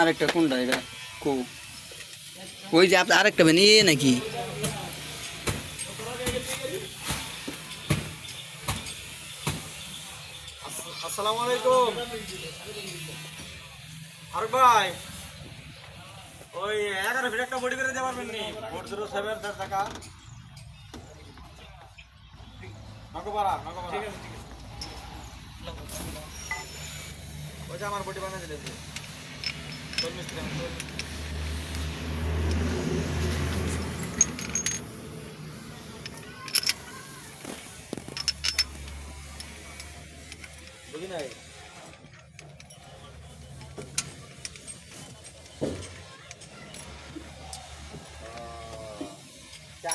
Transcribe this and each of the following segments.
আরেকটা কোনটা এটা? কো। ওই যে আপনার আরেকটা বানিয়ে নাকি? আসসালামু আলাইকুম। আরে ভাই। ওই এগারো ফিট একটা বডি করে দিতে পারবেন নি। ফোর জিরো সেভেন দেড় টাকা। নগপাড়া নগপাড়া ঠিক আছে ওই যে আমার বডি বানিয়ে মিস্ত্রি বুঝি নাই?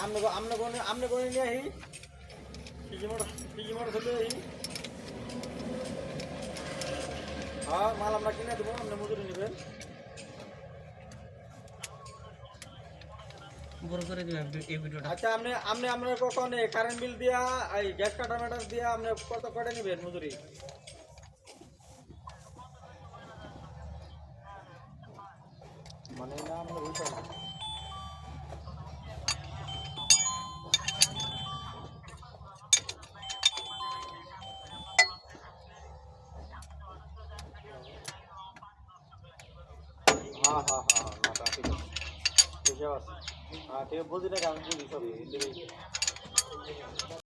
আমনে আমনে কোনে আমনে কোনে নিয়ে আহি পিজি মোটর পিজি মোটর চলে আহি হ্যাঁ মাল আমরা কিনে দেবো আপনি মজুরি নেবেন। বড় করে দিবেন এই ভিডিওটা। আচ্ছা আপনি আপনি আপনার কখন কারেন্ট বিল দিয়া এই গ্যাস কাটা ম্যাটার দিয়া আপনি কত কটা নেবেন মজুরি? মানে না আমরা বুঝতে হ্যাঁ হ্যাঁ হ্যাঁ হ্যাঁ না, তা ঠিক আছে। ঠিক আছে। হ্যাঁ ঠিক বুঝি না